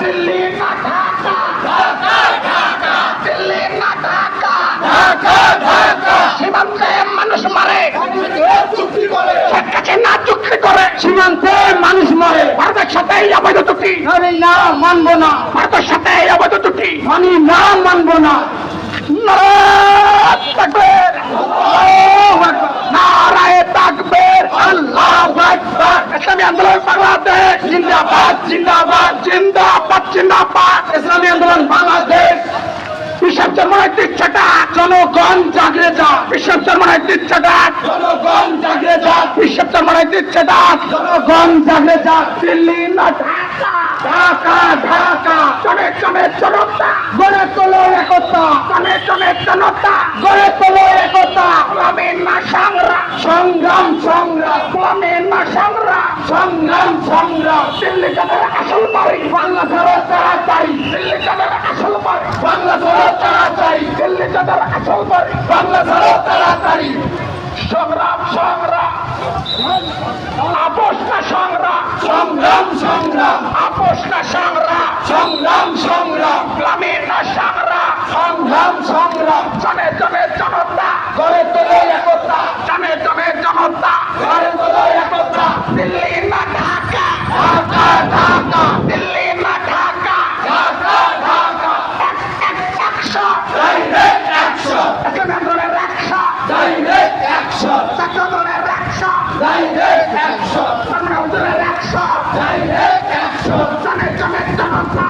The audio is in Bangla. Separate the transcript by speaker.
Speaker 1: দিল্লি না ঢাকা দিল্লি না ঢাকা সীমান্তে মানুষ মারে।
Speaker 2: চুক্তি করে
Speaker 1: শেখ হাসিনা চুক্তি করে।
Speaker 3: সীমান্তে মানুষ মরে।
Speaker 1: ভারতের সাথে এই অবৈধ চুক্তি।
Speaker 3: আরে না মানবো না।
Speaker 1: ভারতের সাথে এই অবৈধ চুক্তি।
Speaker 3: আমি না মানবো না।
Speaker 1: জিন্দাবাদ জিন্দাবাদ জিন্দাবাদ।
Speaker 3: ইসলামী আন্দোলন বাংলাদেশ।
Speaker 1: বিশ্বের জন্মায় দিচ্ছে ডাক জনগণ জাগরে যা বিশ্বের জন্মায় দিচ্ছে ডাক
Speaker 3: জনগণ জাগরে যাক।
Speaker 1: বিশ্বের জন্মায় দিচ্ছে ডাক
Speaker 3: জনগণ জাগরে যাক।
Speaker 1: দিল্লি না ঢাকা।
Speaker 3: ঢাকা ঢাকা।
Speaker 1: জনে জনতা।
Speaker 3: গড়ে তোলো একতা।
Speaker 1: জনে জনে জনতা।
Speaker 3: গড়ে তোলো একতা।
Speaker 1: গ্রামীণ না সংগ্রাম।
Speaker 3: সংগ্রাম সংগ্রাম।
Speaker 1: গ্রামীণ না সংগ্রাম।
Speaker 3: সংগ্রাম সংগ্রাম।
Speaker 1: দিল্লি যাদের আসল বাড়ি।
Speaker 3: বাংলা ধরো তাড়াতাড়ি
Speaker 1: দিল্লি যাদের আসল বাড়ি।
Speaker 3: বাংলা ধরো তাড়াতাড়ি
Speaker 1: দিল্লি যাদের আসল বাড়ি।
Speaker 3: বাংলা ধরো তাড়াতাড়ি
Speaker 1: সংগ্রাম সংগ্রাম। আপোষ না সংগ্রাম।
Speaker 3: সংগ্রাম সংগ্রাম।
Speaker 1: আপোষ না সংগ্রাম।
Speaker 3: সংগ্রাম সংগ্রাম।
Speaker 1: গ্রামীণ না সংগ্রাম।
Speaker 3: সংগ্রাম সংগ্রাম।
Speaker 1: জনে জনে জনতা।
Speaker 3: গড়ে তোলো একতা
Speaker 1: জনে জনে জনতা
Speaker 3: গড়ে তোলো একতা
Speaker 1: দিল্লি না ঢাকা
Speaker 3: ঢাকা ঢাকা
Speaker 1: দিল্লি না ঢাকা
Speaker 3: ঢাকা ঢাকা
Speaker 1: এক এক একশো
Speaker 3: ডাইরেক্ট অ্যাকশন
Speaker 1: ইসলামী আন্দোলনের একশো
Speaker 3: ডাইরেক্ট অ্যাকশন
Speaker 1: ছাত্র আন্দোলনের একশো
Speaker 3: ডাইরেক্ট
Speaker 1: ইসলামী আন্দোলনের একশো
Speaker 3: ডাইরেক্ট অ্যাকশন
Speaker 1: জনে জনে জনতা